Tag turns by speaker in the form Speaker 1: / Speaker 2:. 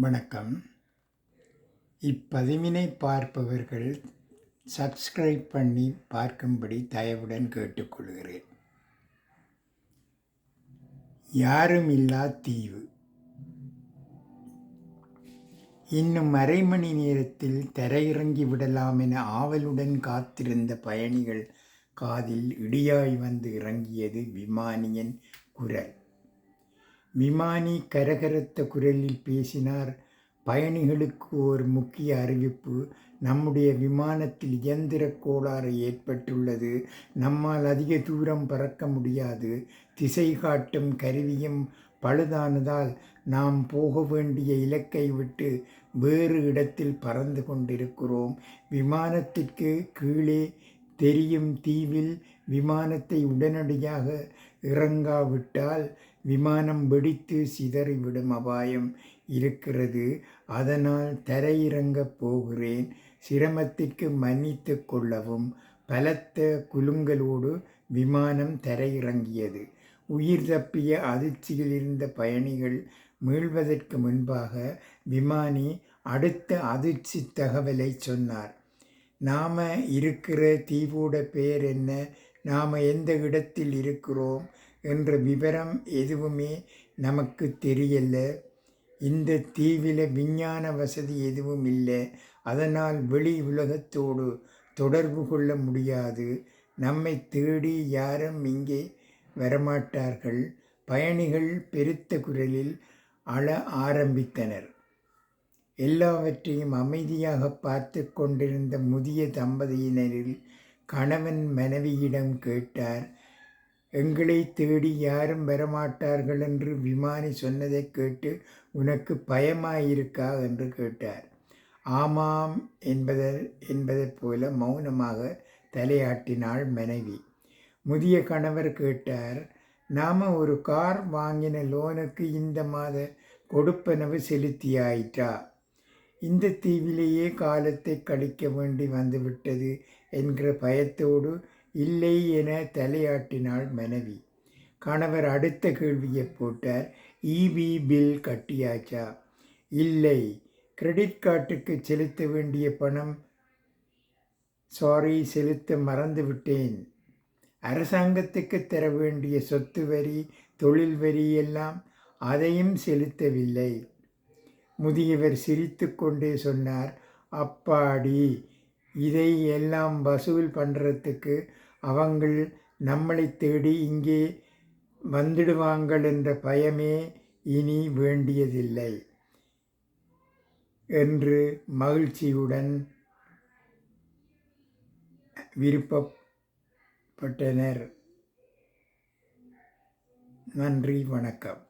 Speaker 1: வணக்கம். இப்பதிவினை பார்ப்பவர்கள் சப்ஸ்கிரைப் பண்ணி பார்க்கும்படி தயவுடன் கேட்டுக்கொள்கிறேன். யாரும் இல்லா தீவு. இன்னும் அரை மணி நேரத்தில் தரையிறங்கி விடலாம் என ஆவலுடன் காத்திருந்த பயணிகள் காதில் இடியாய் வந்து இறங்கியது விமானியின் குரல். விமானி கரகரத்த குரலில் பேசினார். பயணிகளுக்கு ஒரு முக்கிய அறிவிப்பு நம்முடைய விமானத்தில் இயந்திர கோளாறு ஏற்பட்டுள்ளது. நம்மால் அதிக தூரம் பறக்க முடியாது. திசை காட்டும் கருவியும் பழுதானதால் நாம் போக வேண்டிய இலக்கை விட்டு வேறு இடத்தில் பறந்து கொண்டிருக்கிறோம். விமானத்திற்கு கீழே தெரியும் தீவில் விமானத்தை உடனடியாக இறங்காவிட்டால் விமானம் வெடித்து சிதறிவிடும் அபாயம் இருக்கிறது. அதனால் தரையிறங்கப் போகிறேன். சிரமத்திற்கு மன்னித்து கொள்ளவும். பலத்த குலுங்கலோடு விமானம் தரையிறங்கியது. உயிர் தப்பிய அதிர்ச்சியில் இருந்த பயணிகள் மீள்வதற்கு முன்பாக விமானி அடுத்த அதிர்ச்சி தகவலை சொன்னார். நாம் இருக்கிற தீவோட பேர் என்ன? நாம் எந்த இடத்தில் இருக்கிறோம் என்ற விவரம் எதுவுமே நமக்கு தெரியல. இந்த தீவில் விஞ்ஞான வசதி எதுவும் இல்லை. அதனால் வெளி உலகத்தோடு தொடர்பு கொள்ள முடியாது. நம்மை தேடி யாரும் இங்கே வரமாட்டார்கள். பயணிகள் பெருத்த குரலில் அழ ஆரம்பித்தனர். எல்லாவற்றையும் அமைதியாக பார்த்து கொண்டிருந்த முதிய தம்பதியினரில் கணவன் மனைவியிடம் கேட்டார் எங்களை தேடி யாரும் வரமாட்டார்கள் என்று விமானி சொன்னதை கேட்டு உனக்கு பயமாயிருக்கா? என்று கேட்டார். ஆமாம் என்பதை என்பதைப் போல மௌனமாக தலையாட்டினாள் மனைவி. முதிய கணவர் கேட்டார் நாம் ஒரு கார் வாங்கின லோனுக்கு இந்த மாத கொடுப்பனவு செலுத்தியாயிற்றா? இந்த தீவிலேயே காலத்தை கழிக்க வேண்டி வந்துவிட்டது என்கிற பயத்தோடு இல்லை என தலையாட்டினாள் மனைவி. கணவர் அடுத்த கேள்வியை போட்டார். இபி பில் கட்டியாச்சா? இல்லை. கிரெடிட் கார்டுக்கு செலுத்த வேண்டிய பணம்? சாரி செலுத்த மறந்துவிட்டேன். அரசாங்கத்துக்கு தர வேண்டிய சொத்து வரி தொழில் வரி எல்லாம் அதையும் செலுத்தவில்லை. முதியவர் சிரித்து கொண்டே சொன்னார் அப்பாடி இதை எல்லாம் வசூல் பண்ணுறதுக்கு அவங்கள் நம்மளை தேடி இங்கே வந்துடுவாங்கள் என்ற பயமே இனி வேண்டியதில்லை என்று மகிழ்ச்சியுடன் விருப்பப்பட்டனர். நன்றி வணக்கம்.